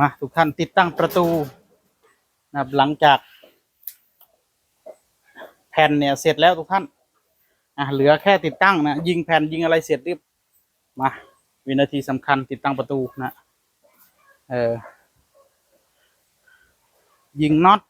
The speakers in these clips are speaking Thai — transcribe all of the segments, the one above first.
มาทุกท่านติดตั้งประตูนะครับหลังจาก แผ่นเนี่ยเสร็จแล้วทุกท่านอะเหลือแค่ติดตั้งนะยิงแผ่นยิงอะไรเสร็จเรียบมาวินาทีสำคัญติดตั้งประตูนะเออยิงน็อต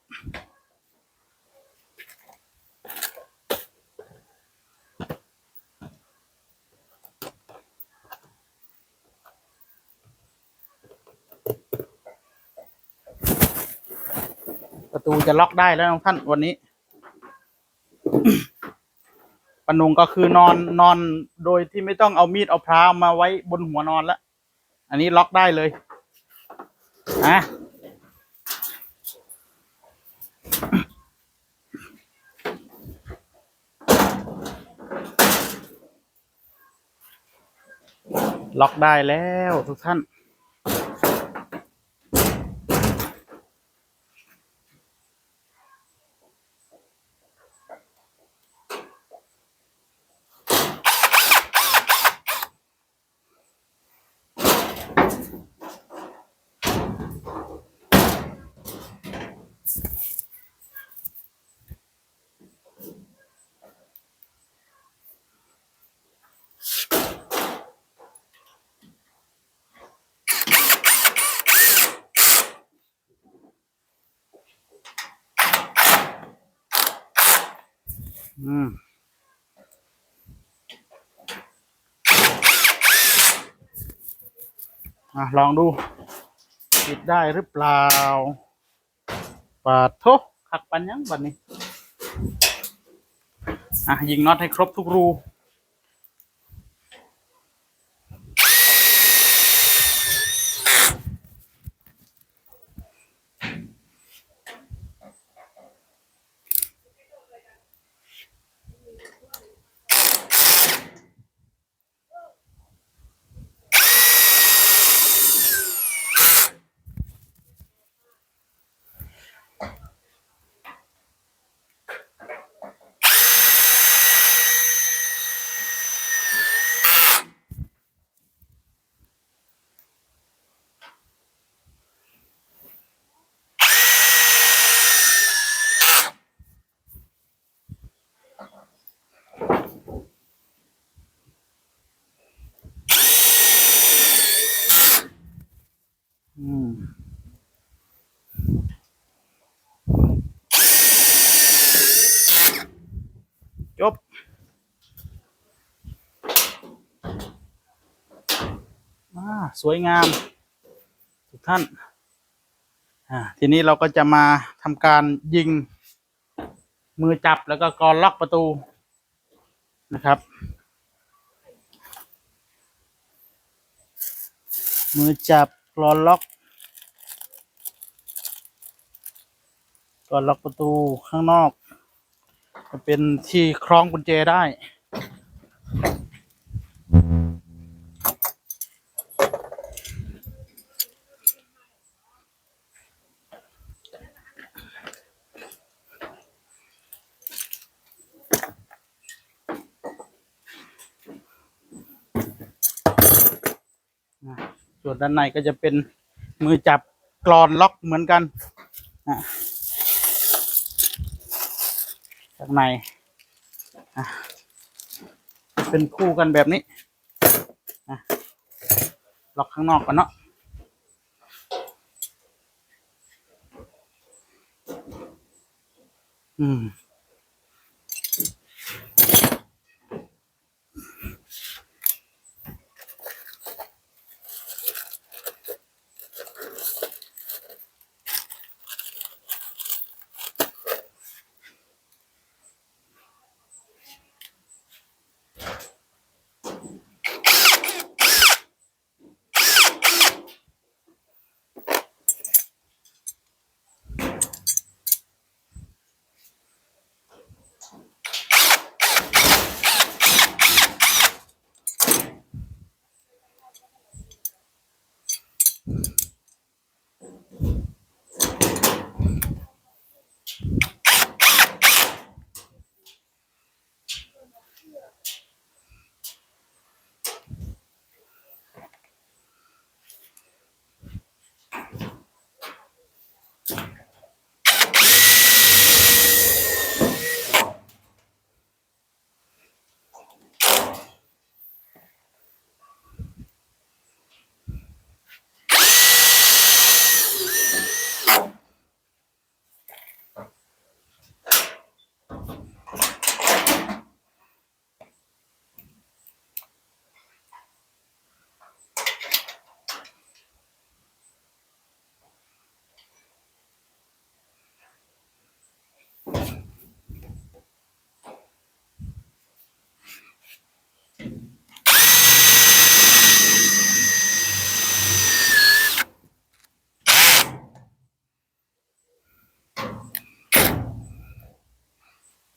ตูจะล็อกได้แล้วท่านวันนี้ปนุงก็คือนอนนอนโดยที่ไม่ต้องเอามีดเอาพรามาไว้บนหัวนอนแล้ว อันนี้ล็อกได้เลยอะล็อกได้แล้วทุกท่าน อืมอะลองดูปิดได้หรือเปล่าปาดโทขักปันยังบัดนี้ อะ ยิงน็อตให้ครบทุกรู สวยงาม ทุกท่านทีนี้เราก็จะมาทำการยิงมือจับแล้วก็กรล็อกประตูนะครับ มือจับกรอนล็อกกรอนล็อกประตูข้างนอก จะเป็นที่คล้องกุญแจได้ นะ ส่วนด้านในก็จะเป็นมือจับกรอนล็อกเหมือนกันอะจากในเป็นคู่กันแบบนี้ล็อกข้างนอกก่อนเนาะอืม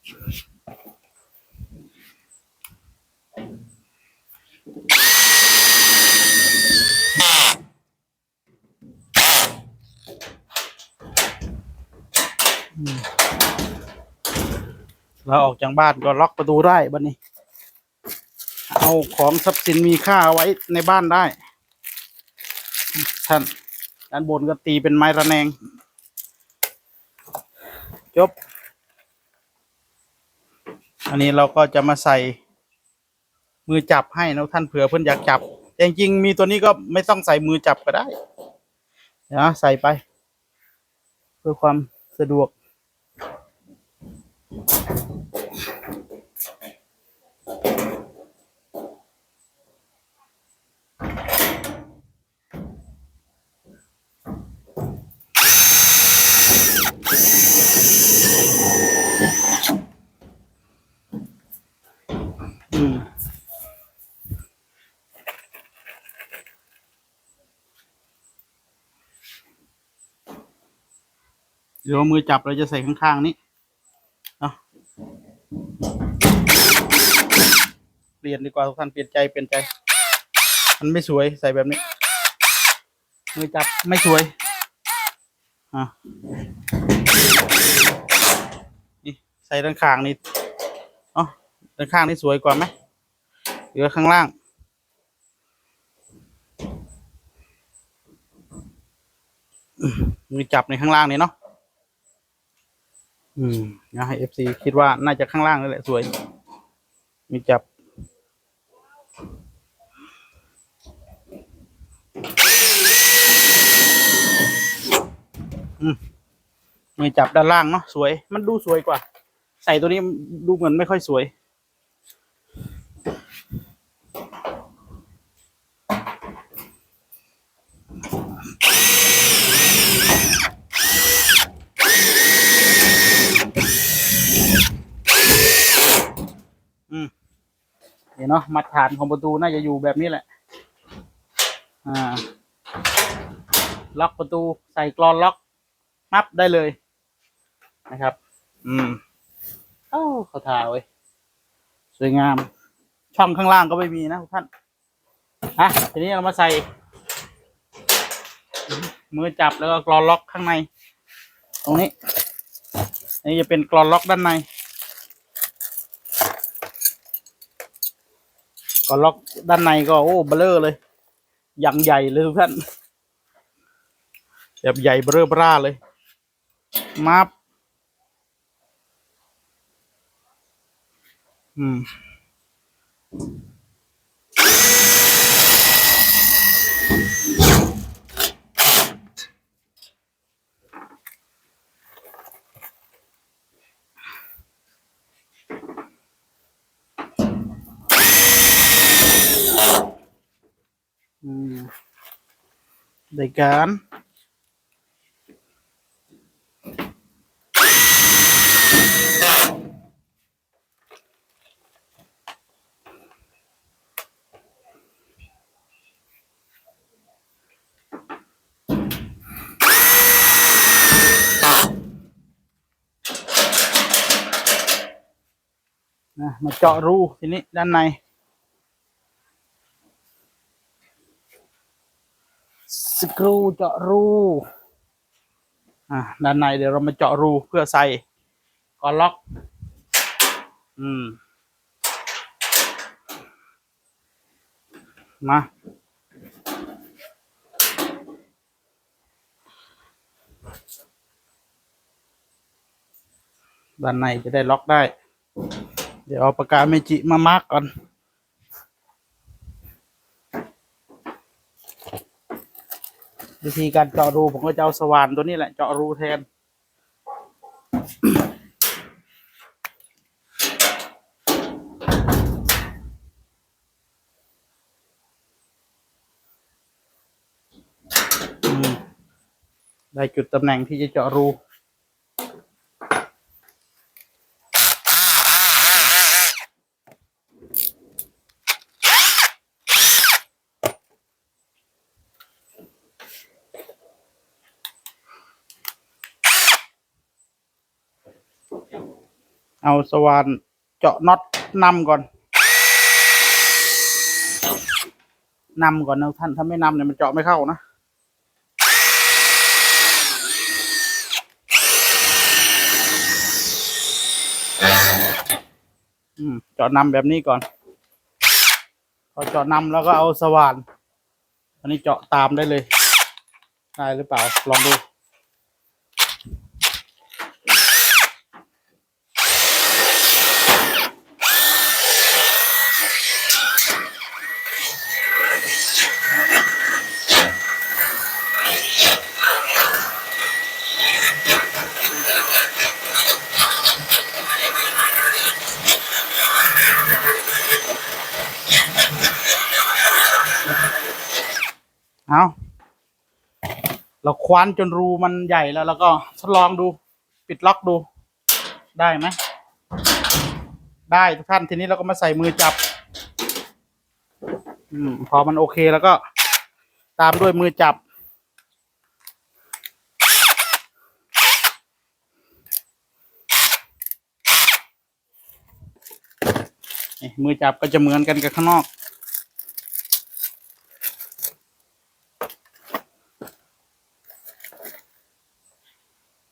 เราออกจากบ้านก็ล็อกประตูได้บัดนนี้ เอาของทรัพย์สินมีค่าไว้ในบ้านได้ ท่านด้านบนก็ตีเป็นไม้ระแนง จบ อันนี้เราก็จะมาใส่มือจับให้นะท่านเผื่อเพื่อนอยากจับแต่จริงๆมีตัวนี้ก็ไม่ต้องใส่มือจับก็ได้นะใส่ไป เพื่อความสะดวก เดี๋ยวมือจับเราจะใส่ข้างๆนี้เนาะเปลี่ยนดีกว่าทุกท่านเปลี่ยนใจเปลี่ยนใจ มันไม่สวยใส่แบบนี้ มือจับไม่สวยอะนี่ใส่ด้านข้างนี่อ๋อด้านข้างนี่สวยกว่าไหมหลือข้างล่างมือจับในข้างล่างนี่เนาะ อืมนะให้เอฟซีคิดว่าน่าจะข้างล่างนั่นแหละสวย มีจับ อืมมีจับด้านล่างเนาะสวย มันดูสวยกว่า ใส่ตัวนี้ดูเหมือนไม่ค่อยสวย เนาะมาตรฐานของประตูน่าจะอยู่แบบนี้แหละ อ่า ล็อกประตูใส่กรอนล็อกมับได้เลยนะครับ อืมเอ้าเขาทาไว้ยสวยงาม ช่องข้างล่างก็ไม่มีนะทุกท่านอะทีนี้เรามาใส่ มือจับแล้วก็กรอนล็อกข้างใน ตรงนี้นนี้จะเป็นกรอนล็อกด้านใน ก็ล็อกด้านในก็โอ้เบลอเลยอย่างใหญ่เลยทุกท่านแบบใหญ่เบลอเร่าเลยมาบอืม ได้การนะมาเจาะรูทีนี้ด้านใน สกรูเจาะรูอะด้านในเดี๋ยวเรามาเจาะรูเพื่อใส่กอล็อก อืม มาด้านในจะได้ล็อกได้ เดี๋ยวเอาปากกาเมจิมามาร์กก่อน วิธีการเจาะรูผมก็จะเอาสว่านตัวนี้แหละเจาะรูแทน ได้จุดตำแหน่งที่จะเจาะรู เอาสว่านเจาะน็อตนำก่อนนำก่อนนะท่านถ้าไม่นำเนี่ยมันเจาะไม่เข้านะเจาะนำแบบนี้ก่อน พอเจาะนำแล้วก็เอาสว่าน อันนี้เจาะตามได้เลย ได้หรือเปล่า ลองดู เราคว้านจนรูมันใหญ่แล้ว แล้วก็ทดลองดูปิดล็อกดูได้ไหม ได้ทุกท่านทีนี้เราก็มาใส่มือจับ อืมพอมันโอเคแล้วก็ตามด้วยมือจับ มือจับก็จะเหมือนกันกับข้างนอก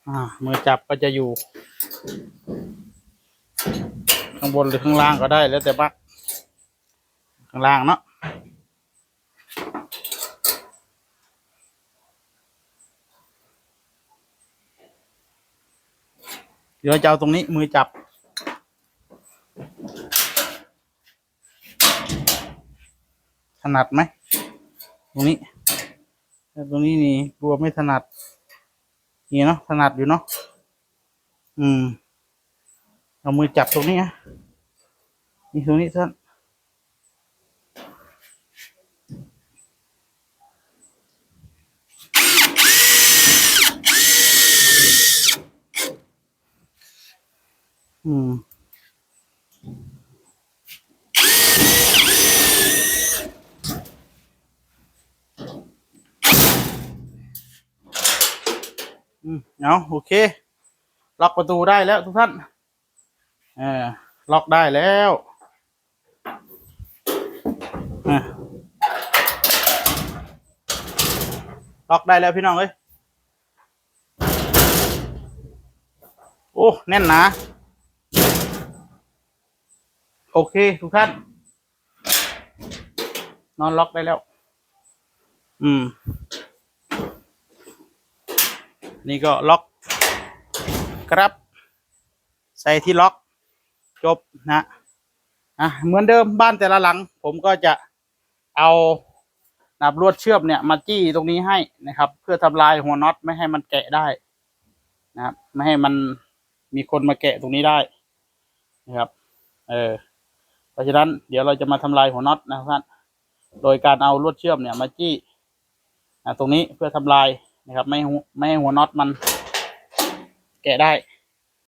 อ่ามือจับก็จะอยู่ ข้างบนหรือข้างล่างก็ได้แล้วแต่บักข้างล่างเนาะเดี๋ยวจะเอาตรงนี้มือจับถนัดไหมตรงนี้แต่ตรงนี้นี่กลัวไม่ถนัด นี่เนาะถนัดอยู่เนาะอืม เอามือจับตรงนี้นะนี่ตรงนี้ท่าน เอาโอเค ล็อกประตูได้แล้วทุกท่านเออล็อกได้แล้วอะล็อกได้แล้วพี่น้องเอ้ยโอ้แน่นหนาโอเค ทุกท่าน นอนล็อกได้แล้ว อืม นี่ก็ล็อกครับ ใส่ที่ล็อกจบนะอะเหมือนเดิมบ้านแต่ละหลัง ผมก็จะเอานับลวดเชื่อมเนี่ยมาจี้ตรงนี้ให้นะครับ เพื่อทำลายหัวน็อตไม่ให้มันแกะได้นะครับ ไม่ให้มันมีคนมาแกะตรงนี้ได้นะครับ เออเพราะฉะนั้นเดี๋ยวเราจะมาทำลายหัวน็อตนะครับ โดยการเอาลวดเชื่อมเนี่ยมาจี้อะตรงนี้เพื่อทำลาย นะครับ ไม่ไม่ให้หัวน็อตมัน แกะได้